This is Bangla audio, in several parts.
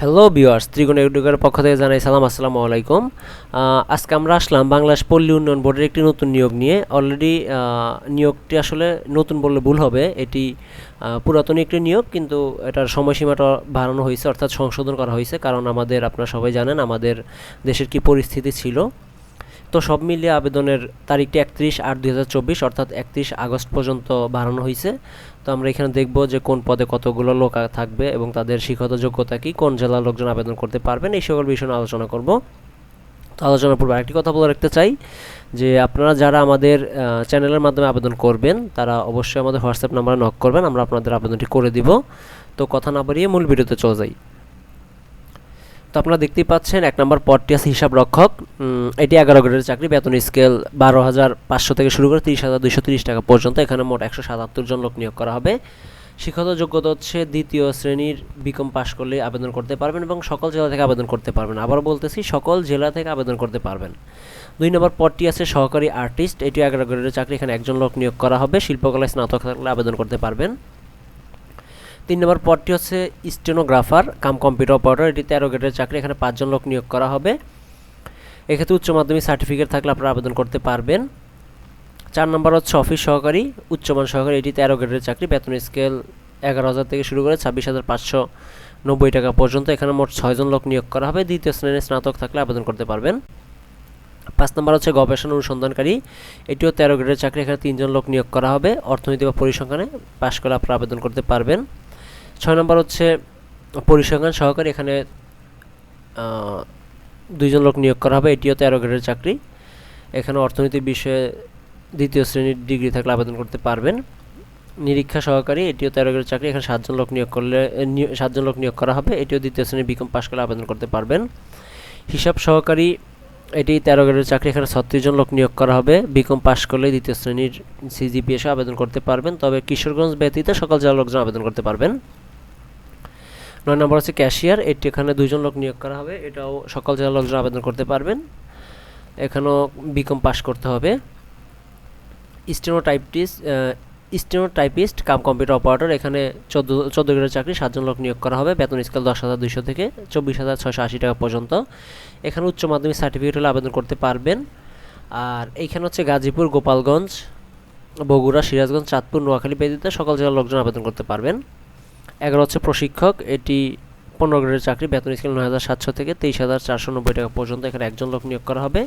হ্যালো বিওয়ার্স ত্রিগুণ ইউটিউবের পক্ষ থেকে জানাই সালাম, আসসালামু আলাইকুম। আজকে আমরা আসলাম বাংলাদেশ পল্লী উন্নয়ন বোর্ডের একটি নতুন নিয়োগ নিয়ে। অলরেডি নিয়োগটি আসলে নতুন বললে ভুল হবে। এটি পুরাতন একটি নিয়োগ, কিন্তু এটার সময়সীমাটা বাড়ানো হয়েছে, অর্থাৎ সংশোধন করা হয়েছে। কারণ আমাদের, আপনারা সবাই জানেন, আমাদের দেশের কি পরিস্থিতি ছিল। তো সব মিলিয়ে আবেদনের তারিখটি একত্রিশ আট দুই হাজার চব্বিশ, অর্থাৎ একত্রিশ আগস্ট পর্যন্ত বাড়ানো হয়েছে। তো আমরা এখানে দেখব যে কোন পদে কতগুলো লোক থাকবে এবং তাদের শিক্ষত যোগ্যতা কি, কোন জেলার লোকজন আবেদন করতে পারবেন, এই সকল বিষয় আলোচনা করব। তো আলোচনার পূর্বে আরেকটি কথা বলে রাখতে চাই যে আপনারা যারা আমাদের চ্যানেলের মাধ্যমে আবেদন করবেন, তারা অবশ্যই আমাদের হোয়াটসঅ্যাপ নাম্বারে নক করবেন, আমরা আপনাদের আবেদনটি করে দিব। তো কথা না বাড়িয়ে মূল ভিডিওতে চলে যাই। তো আপনারা দেখতেই পাচ্ছেন, এক নম্বর পদটি আছে হিসাব রক্ষক। এটি এগারো গ্রেডের চাকরি, বেতন স্কেল বারো হাজার পাঁচশো থেকে শুরু করে তিরিশ হাজার দুইশো তিরিশ টাকা পর্যন্ত। এখানে মোট একশো সাতাত্তর জন লোক নিয়োগ করা হবে। শিক্ষত যোগ্যতা হচ্ছে দ্বিতীয় শ্রেণির বিকম পাশ করলে আবেদন করতে পারবেন এবং সকল জেলা থেকে আবেদন করতে পারবেন। আবার বলতেছি, সকল জেলা থেকে আবেদন করতে পারবেন। দুই নম্বর পদটি আছে সহকারী আর্টিস্ট। এটি এগারো গ্রেডের চাকরি, এখানে একজন লোক নিয়োগ করা হবে। শিল্পকলায় স্নাতক থাকলে আবেদন করতে পারবেন। তিন নম্বর পদটি হচ্ছে স্টেনোগ্রাফার, কাম কম্পিউটার অপারেটর। এটি তেরো গ্রেডের চাকরি, এখানে পাঁচজন লোক নিয়োগ করা হবে। এক্ষেত্রে উচ্চ মাধ্যমিক সার্টিফিকেট থাকলে আপনারা আবেদন করতে পারবেন। চার নম্বর হচ্ছে অফিস সহকারী উচ্চমান সহকারী। এটি তেরো গ্রেডের চাকরি, বেতন স্কেল এগারো হাজার থেকে শুরু করে ছাব্বিশ হাজার পাঁচশো নব্বই টাকা পর্যন্ত। এখানে মোট ছয়জন লোক নিয়োগ করা হবে। দ্বিতীয় শ্রেণির স্নাতক থাকলে আবেদন করতে পারবেন। পাঁচ নম্বর হচ্ছে গবেষণা অনুসন্ধানকারী। এটিও তেরো গ্রেডের চাকরি, এখানে তিনজন লোক নিয়োগ করা হবে। অর্থনীতি বা পরিসংখ্যানে পাশ করে আপনারা আবেদন করতে পারবেন। ছয় নম্বর হচ্ছে পরিসংখ্যান সহকারী এখানে দুইজন লোক নিয়োগ করা হবে। এটিও তেরো গ্রেডের চাকরি। এখানে অর্থনীতির বিষয়ে দ্বিতীয় শ্রেণির ডিগ্রি থাকলে আবেদন করতে পারবেন। নিরীক্ষা সহকারী, এটিও তেরো গ্রেডের চাকরি। এখানে সাতজন লোক নিয়োগ করলে সাতজন লোক নিয়োগ করা হবে। এটিও দ্বিতীয় শ্রেণির বিকম পাশ করলে আবেদন করতে পারবেন। হিসাব সহকারী, এটি তেরো গ্রেডের চাকরি। এখানে ছত্রিশ জন লোক নিয়োগ করা হবে। বিকম পাশ করলে দ্বিতীয় শ্রেণির সিজিপি এসে আবেদন করতে পারবেন। তবে কিশোরগঞ্জ ব্যতীত সকল জেলার লোকজন আবেদন করতে পারবেন। নয় নম্বর হচ্ছে ক্যাশিয়ার, এটি এখানে দুইজন লোক নিয়োগ করা হবে। এটাও সকল জেলার লোকজন আবেদন করতে পারবেন। এখানেও বিকম পাস করতে হবে। Steno typist steno typist cum computer operator, এখানে চোদ্দ চোদ্দ গ্রেডের চাকরি, সাতজন লোক নিয়োগ করা হবে। বেতন স্কেল দশ হাজার দুইশো থেকে চব্বিশ হাজার ছশো আশি টাকা পর্যন্ত। এখানে উচ্চ মাধ্যমিক সার্টিফিকেট হলে আবেদন করতে পারবেন। আর এইখানে হচ্ছে গাজীপুর, গোপালগঞ্জ, বগুড়া, সিরাজগঞ্জ, চাঁদপুর, নোয়াখালী ব্যতীত সকল জেলার লোকজন আবেদন করতে পারবেন। এগারো হচ্ছে প্রশিক্ষক, এটি পনেরো গ্রেডের চাকরি, বেতন স্কেল নয় হাজার সাতশো থেকে তেইশ হাজার চারশো নব্বই টাকা পর্যন্ত এখানে একজন লোক নিয়োগ করা হবে।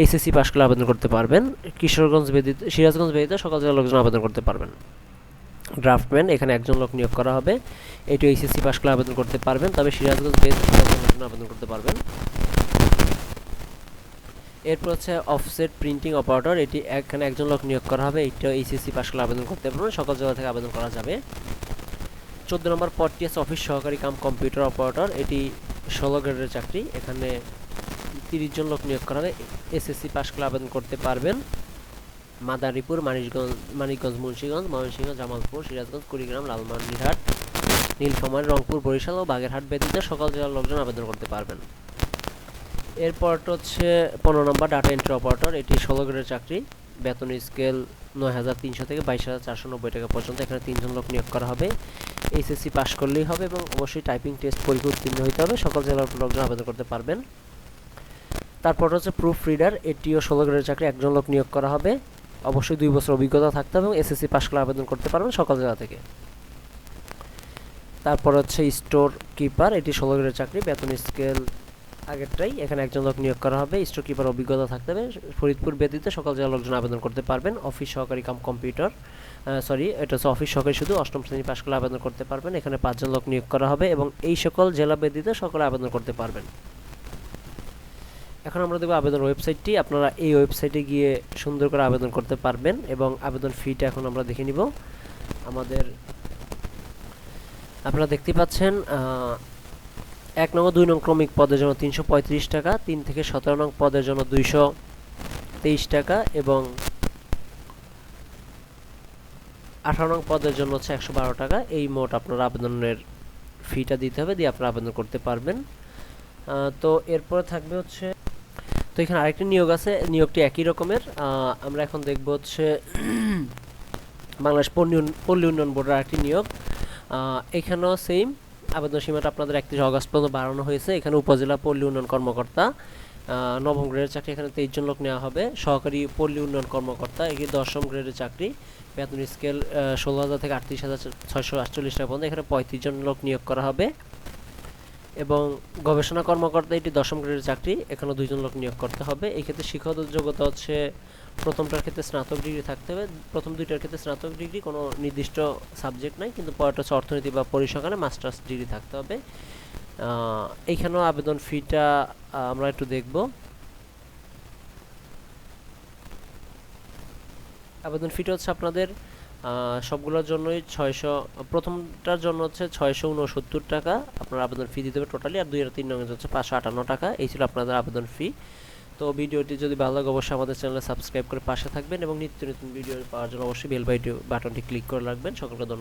এইচএসসি পাশ করলে আবেদন করতে পারবেন। কিশোরগঞ্জ ব্যতীত, সিরাজগঞ্জ ব্যতীত সকল জেলার লোকজন আবেদন করতে পারবেন। ড্রাফটম্যান, এখানে একজন লোক নিয়োগ করা হবে। এটি এইচএসসি পাশ করলে আবেদন করতে পারবেন, তবে সিরাজগঞ্জ লোকজন আবেদন করতে পারবেন। এরপর হচ্ছে অফসেট প্রিন্টিং অপারেটর, এটি এখানে একজন লোক নিয়োগ করা হবে। এটিও এইচএসসি পাশ করলে আবেদন করতে পারবেন, সকাল জেলা থেকে আবেদন করা যাবে। চোদ্দ নম্বর পদটি আছে অফিস সহকারী কাম কম্পিউটার অপারেটর। এটি ষোলো গ্রেডের চাকরি। এখানে তিরিশ জন লোক নিয়োগ করা হবে এসএসসি পাস করে আবেদন করতে পারবেন। মাদারীপুর, মানিকগঞ্জ মানিকগঞ্জ, মুন্সিগঞ্জ, ময়মনসিংহ, জামালপুর, সিরাজগঞ্জ, কুড়িগ্রাম লালমনিরহাট নীলফামারী, রংপুর, বরিশাল ও বাগেরহাট ব্যতীত সকল জেলার লোকজন আবেদন করতে পারবেন। এরপর হচ্ছে পনেরো নম্বর ডাটা এন্ট্রি অপারেটর। এটি ষোলো গ্রেডের চাকরি। বেতন স্কেল নয় হাজার তিনশো থেকে বাইশ হাজার চারশো নব্বই টাকা পর্যন্ত। এখানে তিনজন লোক নিয়োগ করা হবে। এইচএসসি পাশ করলেই হবে এবং অবশ্যই টাইপিং টেস্ট পরীক্ষা উত্তীর্ণ হইতে হবে। সকল জেলার লোকজন আবেদন করতে পারবেন। তারপর হচ্ছে প্রুফ রিডার এটিও ষোলো গ্রেডের চাকরি, একজন লোক নিয়োগ করা হবে। অবশ্যই দুই বছর অভিজ্ঞতা থাকতে হবে এবং এসএসসি পাশ করলে আবেদন করতে পারবেন সকল জেলা থেকে। তারপর হচ্ছে স্টোর কিপার এটি ষোলো গ্রেডের চাকরি, বেতন স্কেল আগেরটাই। এখানে একজন লোক নিয়োগ করা হবে স্টোর কিপার অভিজ্ঞতা থাকতে হবে। ফরিদপুর ব্যতীত সকল জেলার লোকজন আবেদন করতে পারবেন। অফিস সহকারী কাম কম্পিউটার সরি এটা হচ্ছে অফিস সহকারী শুধু অষ্টম শ্রেণি পাশ করলে আবেদন করতে পারবেন। এখানে পাঁচজন লোক নিয়োগ করা হবে এবং এই সকল জেলা ব্যতীত সকলে আবেদন করতে পারবেন। এখন আমরা দেখব আবেদন ওয়েবসাইটটি আপনারা এই ওয়েবসাইটে গিয়ে সুন্দর করে আবেদন করতে পারবেন এবং আবেদন ফিটা এখন আমরা দেখে নিব। আমাদের, আপনারা দেখতে পাচ্ছেন এক নং দুই নং ক্রমিক পদের জন্য তিনশো পঁয়ত্রিশ টাকা, তিন থেকে সতেরো নং পদের জন্য দুইশো তেইশ টাকা এবং আঠারো নং পদের জন্য হচ্ছে একশো বারো টাকা। এই মোট আপনার আবেদনের ফিটা দিতে হবে, দিয়ে আপনারা আবেদন করতে পারবেন। তো এরপরে থাকবে হচ্ছে, তো এখানে আরেকটি নিয়োগ আছে। নিয়োগটি একই রকমের। আমরা এখন দেখব হচ্ছে বাংলাদেশ পল্লী পল্লী উন্নয়ন বোর্ডের আরেকটি নিয়োগ। এখানেও সেম আবেদন সীমাটা আপনাদের একত্রিশ অগস্ট পর্যন্ত বাড়ানো হয়েছে। এখানে উপজেলা পল্লী উন্নয়ন কর্মকর্তা নবম গ্রেডের চাকরি এখানে তেইশ জন লোক নেওয়া হবে। সহকারী পল্লী উন্নয়ন কর্মকর্তা এটি দশম গ্রেডের চাকরি, বেতন স্কেল ষোলো হাজার থেকে আটত্রিশ হাজার ছয়শো আটচল্লিশ টাকা পর্যন্ত। এখানে পঁয়ত্রিশ জন লোক নিয়োগ করা হবে। এবং গবেষণা কর্মকর্তা এটি দশম গ্রেডের চাকরি, এখানে দুইজন লোক নিয়োগ করতে হবে। এই ক্ষেত্রে শিক্ষাগত যোগ্যতা হচ্ছে প্রথমটার ক্ষেত্রে স্নাতক ডিগ্রি থাকতে হবে। প্রথম দুইটার ক্ষেত্রে স্নাতক ডিগ্রি, কোনো নির্দিষ্ট সাবজেক্ট নাই, কিন্তু পরেরটা হচ্ছে অর্থনীতি বা পরিসংখ্যানে মাস্টার্স ডিগ্রি থাকতে হবে। এইখানেও আবেদন ফিটা আমরা একটু দেখব। আবেদন ফিটা হচ্ছে আপনাদের সবগুলোর জন্যই ছয়শো, প্রথমটার জন্য হচ্ছে ছয়শো উনসত্তর টাকা। আপনার আবেদন ফি দিতে হবে টোটালি আর দুই আর তিন রঙের হচ্ছে পাঁচশো আটান্ন টাকা। এই ছিল আপনাদের আবেদন ফি তো ভিডিওটি যদি ভালো লাগে, অবশ্যই আমাদের চ্যানেলে সাবস্ক্রাইব করে পাশে থাকবেন এবং নিত্য নতুন ভিডিও পাওয়ার জন্য অবশ্যই বেল বাইটি বাটনটি ক্লিক করে রাখবেন। সকলকে ধন্যবাদ।